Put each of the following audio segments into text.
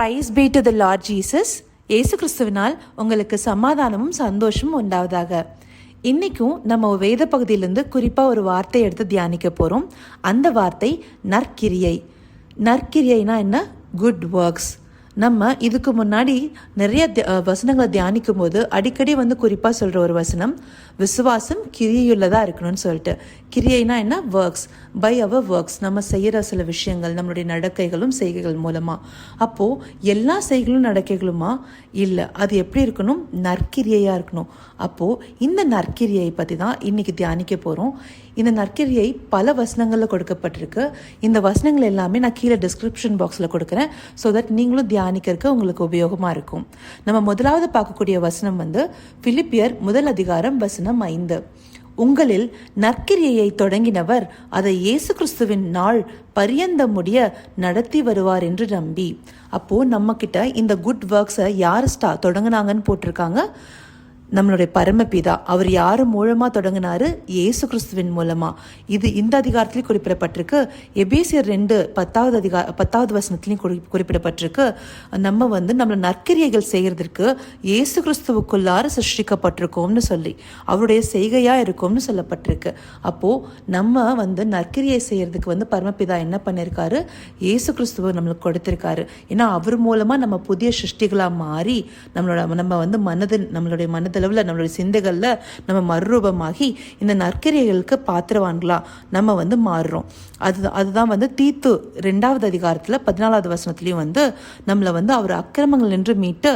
Praise be to the lord Jesus இயேசு கிறிஸ்துவினால் உங்களுக்கு சமாதானமும் சந்தோஷமும் உண்டாவதாக இன்றைக்கும் நம்ம வேத பகுதியிலேருந்து குறிப்பாக ஒரு வார்த்தை எடுத்து தியானிக்க போகிறோம் அந்த வார்த்தை நற்கிரியை நற்கிரியைனா என்ன குட் ஒர்க்ஸ் நம்ம இதுக்கு முன்னாடி நிறைய வசனங்களை தியானிக்கும் போது அடிக்கடி வந்து குறிப்பாக சொல்கிற ஒரு வசனம் விசுவாசம் கிரியுள்ளதாக இருக்கணும்னு சொல்லிட்டு. கிரியைனா என்ன? ஒர்க்ஸ் பை அவர் ஒர்க்ஸ் நம்ம செய்கிற சில விஷயங்கள் நம்மளுடைய நடக்கைகளும் செய்கைகள் மூலமாக அப்போது எல்லா செய்களும் நடக்கைகளுமா? இல்லை. அது எப்படி இருக்கணும்? நற்கிரியையாக இருக்கணும். அப்போது இந்த நற்கிரியை பற்றி தான் இன்னைக்கு தியானிக்க போகிறோம் இந்த நற்கிரியை பல வசனங்களில் கொடுக்கப்பட்டிருக்கு. இந்த வசனங்கள் எல்லாமே நான் கீழே டிஸ்கிரிப்ஷன் பாக்ஸில் கொடுக்குறேன். ஸோ தட் நீங்களும் தியானிக்கிறதுக்கு உங்களுக்கு உபயோகமாக இருக்கும். நம்ம முதலாவது பார்க்கக்கூடிய வசனம் வந்து பிலிப்பியர் முதல் அதிகாரம் வசனம் ஐந்து. உங்களில் நற்கிரியையை தொடங்கினவர் அதை இயேசு கிறிஸ்துவின் நாள் பரியந்த முடிய நடத்தி வருவார் என்று நம்பி. அப்போ நம்ம கிட்ட இந்த குட் ஒர்க்ஸை யார் ஸ்டா தொடங்கினாங்கன்னு போட்டிருக்காங்க? நம்மளுடைய பரமபிதா. அவர் யார் மூலமாக தொடங்கினாரு? இயேசு கிறிஸ்துவின் மூலமாக இது இந்த அதிகாரத்திலையும் குறிப்பிடப்பட்டிருக்கு. எபேசியர் ரெண்டு பத்தாவது அதிகா பத்தாவது வசனத்துலையும் குறி குறிப்பிடப்பட்டிருக்கு. நம்ம வந்து நம்மளை நற்கிரியைகள் செய்கிறதுக்கு இயேசு கிறிஸ்துவுக்குள்ளார சிருஷ்டிக்கப்பட்டிருக்கோம்னு சொல்லி அவருடைய செய்கையாக இருக்கோம்னு சொல்லப்பட்டிருக்கு. அப்போது நம்ம வந்து நற்கிரியை செய்கிறதுக்கு வந்து பரமபிதா என்ன பண்ணியிருக்காரு இயேசு கிறிஸ்துவை நம்மளுக்கு கொடுத்திருக்காரு. ஏன்னா அவர் மூலமாக நம்ம புதிய சிருஷ்டிகளாக மாறி நம்மளோட நம்ம வந்து மனது நம்மளுடைய மனதளவில் நம்மளுடைய சிந்தைகளில் நம்ம மறுரூபமாகி இந்த நற்கிரியைகளுக்கு பாத்திரவான்களா நம்ம வந்து மாறுறோம். அது அதுதான் வந்து தீத்து ரெண்டாவது அதிகாரத்தில் பதினாலாவது வசனத்துலேயும் வந்து நம்மளை வந்து அவர் அக்கிரமங்கள் நின்று மீட்டு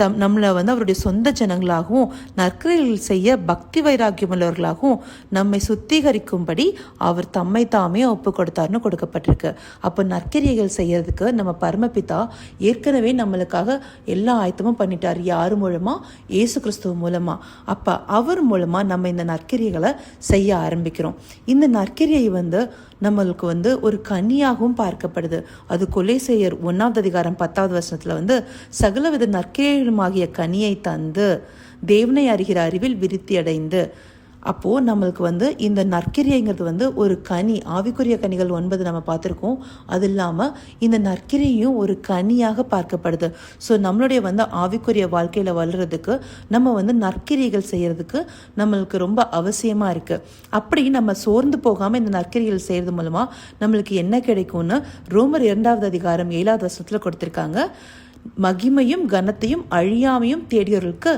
தம் நம்மளை வந்து அவருடைய சொந்த ஜனங்களாகவும் நற்கிரைகள் செய்ய பக்தி வைராக்கியம் உள்ளவர்களாகவும் நம்மை சுத்திகரிக்கும்படி அவர் தம்மை தாமே ஒப்பு கொடுத்தார்னு கொடுக்கப்பட்டிருக்கு. அப்போ நற்கிரியைகள் செய்யறதுக்கு நம்ம பரமபிதா ஏற்கனவே நம்மளுக்காக எல்லா ஆயத்தமும் பண்ணிட்டார். யார் மூலமா? இயேசு கிறிஸ்துவ மூலமா. அப்போ அவர் மூலமா நம்ம இந்த நற்கிரியைகளை செய்ய ஆரம்பிக்கிறோம். இந்த நற்கிரியை வந்து நம்மளுக்கு வந்து ஒரு கனியாகவும் பார்க்கப்படுது. அது கொலை செய்யர் ஒன்றாவது அதிகாரம் பத்தாவது வருஷத்தில் வந்து சகலவித நற்கிரியலுமாகிய கனியை தந்து தேவனை அறிகிற அறிவில் விருத்தி அடைந்து அப்போது நம்மளுக்கு வந்து இந்த நற்கிரியைங்கிறது வந்து ஒரு கனி ஆவிக்குரிய கனிகள் ஒன்பது நம்ம பார்த்துருக்கோம். அது இல்லாமல் இந்த நற்கிரியும் ஒரு கனியாக பார்க்கப்படுது. ஸோ நம்மளுடைய வந்து ஆவிக்குரிய வாழ்க்கையில் வளர்கிறதுக்கு நம்ம வந்து நற்கிரிகள் செய்கிறதுக்கு நம்மளுக்கு ரொம்ப அவசியமாக இருக்குது அப்படி நம்ம சோர்ந்து போகாமல் இந்த நற்கிரிகள் செய்கிறது மூலமாக நம்மளுக்கு என்ன கிடைக்கும்னு ரோமர் இரண்டாவது அதிகாரம் ஏழாவது வருஷத்தில் கொடுத்துருக்காங்க. மகிமையும் கனத்தையும் அழியாமையும் தேடியவர்களுக்கு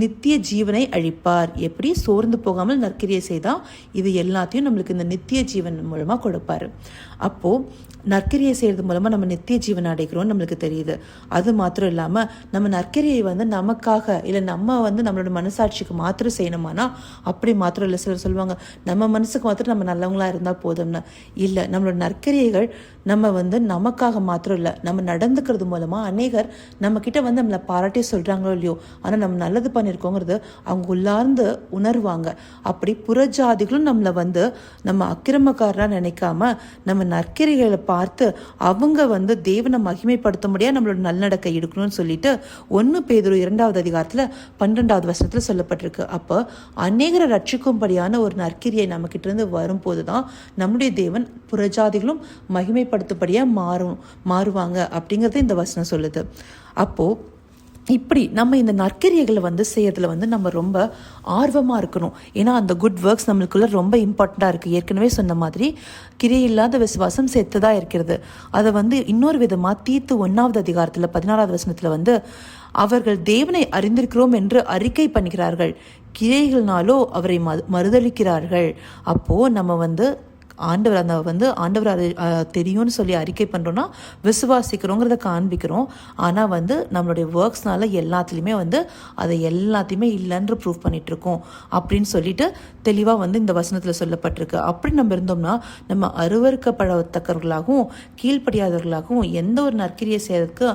நித்திய ஜீவனை அழிப்பார். எப்படி? சோர்ந்து போகாமல் நற்கிரியை செய்தால் இது எல்லாத்தையும் நம்மளுக்கு இந்த நித்திய ஜீவன் மூலமாக கொடுப்பாரு. அப்போது நற்கிரியை செய்கிறது மூலமாக நம்ம நித்திய ஜீவன் அடைகிறோம் நம்மளுக்கு தெரியுது. அது மாத்திரம் இல்லாமல் நம்ம நற்கிரியை வந்து நமக்காக இல்லை நம்ம வந்து நம்மளோட மனசாட்சிக்கு மாத்திரம் செய்யணுமானா அப்படி மாத்திரம் இல்லை. சிலர் சொல்லுவாங்க நம்ம மனசுக்கு மாத்திரம் நம்ம நல்லவங்களா இருந்தால் போதும்னு. இல்லை நம்மளோட நற்கிரியைகள் நம்ம வந்து நமக்காக மாத்திரம் இல்லை நம்ம நடந்துக்கிறது மூலமாக அநேகர் நம்ம வந்து நம்மளை பாராட்டி சொல்கிறாங்களோ இல்லையோ ஆனால் நம்ம நல்லது பண்ணியிருக்கோங்கிறது அவங்க உள்ளார்ந்து உணர்வாங்க. அப்படி புறஜாதிகளும் நம்மளை வந்து நம்ம அக்கிரமக்காரராக நினைக்காம நம்ம நற்கிரைகளை பார்த்து அவங்க வந்து தேவனை மகிமைப்படுத்த முடியாது நம்மளோட நல்லடக்கை எடுக்கணும்னு சொல்லிட்டு ஒன்று பேதுரு இரண்டாவது அதிகாரத்தில் பன்னெண்டாவது வசனத்தில் சொல்லப்பட்டிருக்கு. அப்போ அநேகரை ரட்சிக்கும்படியான ஒரு நற்கிரியை நம்மக்கிட்டேருந்து வரும்போது தான் நம்முடைய தேவன் புறஜாதிகளும் மகிமைப்படுத்தபடியாக மாறும் மாறுவாங்க அப்படிங்கிறது இந்த வசனம் சொல்லுது. அப்போது இப்படி நம்ம இந்த நற்கிரியைகளை வந்து செய்யறதுல வந்து நம்ம ரொம்ப ஆர்வமாக இருக்கணும். ஏன்னா அந்த குட் ஒர்க்ஸ் நம்மளுக்குள்ள ரொம்ப இம்பார்ட்டண்ட்டாக இருக்குது ஏற்கனவே சொன்ன மாதிரி கிரியை இல்லாத விசுவாசம் செத்துதான் இருக்கிறது. அதை வந்து இன்னொரு விதமாக தீத்து ஒன்றாவது அதிகாரத்தில் பதினாறாவது வசனத்தில் வந்து அவர்கள் தேவனை அறிந்திருக்கிறோம் என்று அறிக்கை பண்ணுகிறார்கள். கிரைகள்னாலோ அவரை மறுதளிக்கிறார்கள் அப்போது நம்ம வந்து ஆண்டவர் அந்த வந்து ஆண்டவர் அது தெரியும்னு சொல்லி அறிக்கை பண்ணுறோன்னா விசுவாசிக்கிறோங்கிறத காண்பிக்கிறோம். ஆனால் வந்து நம்மளுடைய ஒர்க்ஸ்னால எல்லாத்துலேயுமே வந்து அதை எல்லாத்தையுமே இல்லைன்ற ப்ரூவ் பண்ணிகிட்ருக்கோம் அப்படின்னு சொல்லிட்டு தெளிவாக வந்து இந்த வசனத்தில் சொல்லப்பட்டிருக்கு. அப்படி நம்ம இருந்தோம்னா நம்ம அருவறுக்கப்படத்தக்கவர்களாகவும் கீழ்ப்படியாதவர்களாகவும் எந்த ஒரு நற்கிரியை செய்யறதுக்கு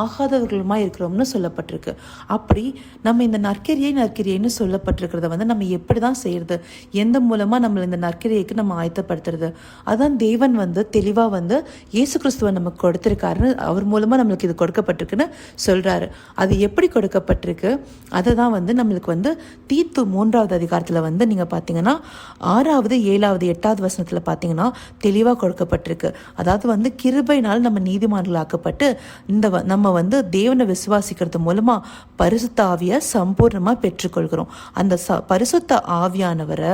ஆகாதவர்களுமா இருக்கிறோம்னு சொல்லப்பட்டிருக்கு. அப்படி நம்ம இந்த நற்கிரியை நற்கிரியைன்னு சொல்லப்பட்டிருக்கிறத வந்து நம்ம எப்படி தான் செய்கிறது எந்த மூலமாக நம்மளை இந்த நற்கிரியைக்கு நம்ம ஆயத்தப்படுத்த செயல்படுத்துறது அதான் தேவன் வந்து தெளிவாக வந்து இயேசு கிறிஸ்துவை நமக்கு கொடுத்துருக்காருன்னு அவர் மூலமாக நம்மளுக்கு இது கொடுக்கப்பட்டிருக்குன்னு சொல்கிறாரு அது எப்படி கொடுக்கப்பட்டிருக்கு? அதை தான் வந்து நம்மளுக்கு வந்து தீத்து மூன்றாவது அதிகாரத்தில் வந்து நீங்கள் பார்த்தீங்கன்னா ஆறாவது ஏழாவது எட்டாவது வசனத்தில் பார்த்தீங்கன்னா தெளிவாக கொடுக்கப்பட்டிருக்கு. அதாவது வந்து கிருபைனால் நம்ம நீதிமான்களாக்கப்பட்டு இந்த நம்ம வந்து தேவனை விசுவாசிக்கிறது மூலமாக பரிசுத்த ஆவியை சம்பூர்ணமாக பெற்றுக்கொள்கிறோம். அந்த ச பரிசுத்த ஆவியானவரை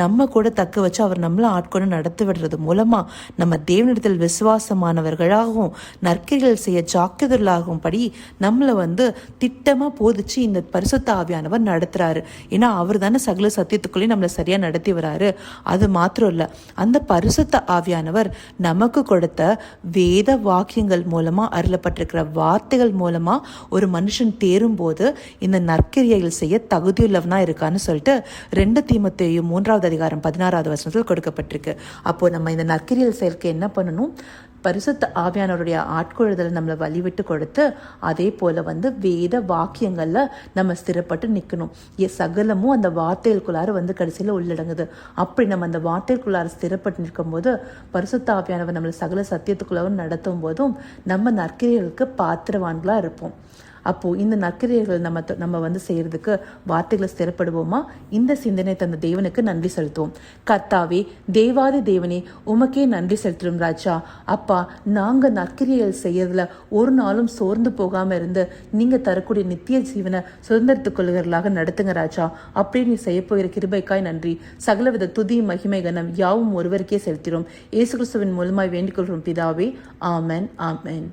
நம்ம கூட தக்க வச்சு அவர் நம்மளை ஆட்கொண்டு நடத்தி விடுறது மூலமாக நம்ம தேவனிடத்தில் விசுவாசமானவர்களாகவும் நற்கைகள் செய்ய ஜாக்கிரதர்களாகும்படி படி நம்மளை வந்து திட்டமாக போதிச்சு இந்த பரிசுத்த ஆவியானவர் நடத்துகிறாரு ஏன்னா அவர் தானே சகல சத்தியத்துக்குள்ளேயும் நம்மளை சரியாக நடத்தி வராரு. அது மாத்திரம் இல்லை அந்த பரிசுத்த ஆவியானவர் நமக்கு கொடுத்த வேத வாக்கியங்கள் மூலமாக அருளப்பட்டிருக்கிற வார்த்தைகள் மூலமாக ஒரு மனுஷன் தேரும்போது இந்த நற்கிரியைகள் செய்ய தகுதியுள்ளவனா இருக்கான்னு சொல்லிட்டு ரெண்டு தீமத்தையும் மூன்றாவது அதிகாரம் பதினாறாவது வசனத்தில் கொடுக்கப்பட்டிருக்கு. அப்போது நம்ம இந்த நற்கிரியல் செயலுக்கு என்ன பண்ணணும்? பரிசுத்த ஆவியானவருடைய ஆட்கொழுதலை நம்மளை வழிவிட்டு கொடுத்து அதே போல் வந்து வேத வாக்கியங்களில் நம்ம ஸ்திரப்பட்டு நிற்கணும் எ சகலமும் அந்த வார்த்தைகளுக்குள்ளார வந்து கடைசியில் உள்ளடங்குது. அப்படி நம்ம அந்த வார்த்தைகளுக்குள்ளார ஸ்திரப்பட்டு நிற்கும் போது பரிசுத்த ஆவியானவர் நம்மளை சகல சத்தியத்துக்குள்ளாரும் நடத்தும் போதும் நம்ம நற்கிரியர்களுக்கு பாத்திரவான்களாக இருப்போம். அப்போது இந்த நற்கிரியர்கள் நம்ம த- நம்ம வந்து செய்கிறதுக்கு வார்த்தைகளை ஸ்திரப்படுவோமா இந்த சிந்தனை தந்த தேவனுக்கு நன்றி செலுத்துவோம். கர்த்தாவே தேவாதி தேவனே உமக்கே நன்றி செலுத்துறோம் ராஜா. அப்பா நாங்கள் நற்கிரியல் செய்யறதுல ஒரு நாளும் சோர்ந்து போகாமல் இருந்து நீங்கள் தரக்கூடிய நித்திய ஜீவனை சுதந்திரத்துக் கொள்கிறவர்களாக நடத்துங்க ராஜா. அப்படி நீ செய்ய போகிற கிருபைக்காய் நன்றி. சகலவித துதி மகிமை கனம் யாவும் ஒருவருக்கே செலுத்தினோம் இயேசு கிறிஸ்துவின் மூலமாய் வேண்டிக் கொள்கிறோம் பிதாவே. ஆமன் ஆமன்.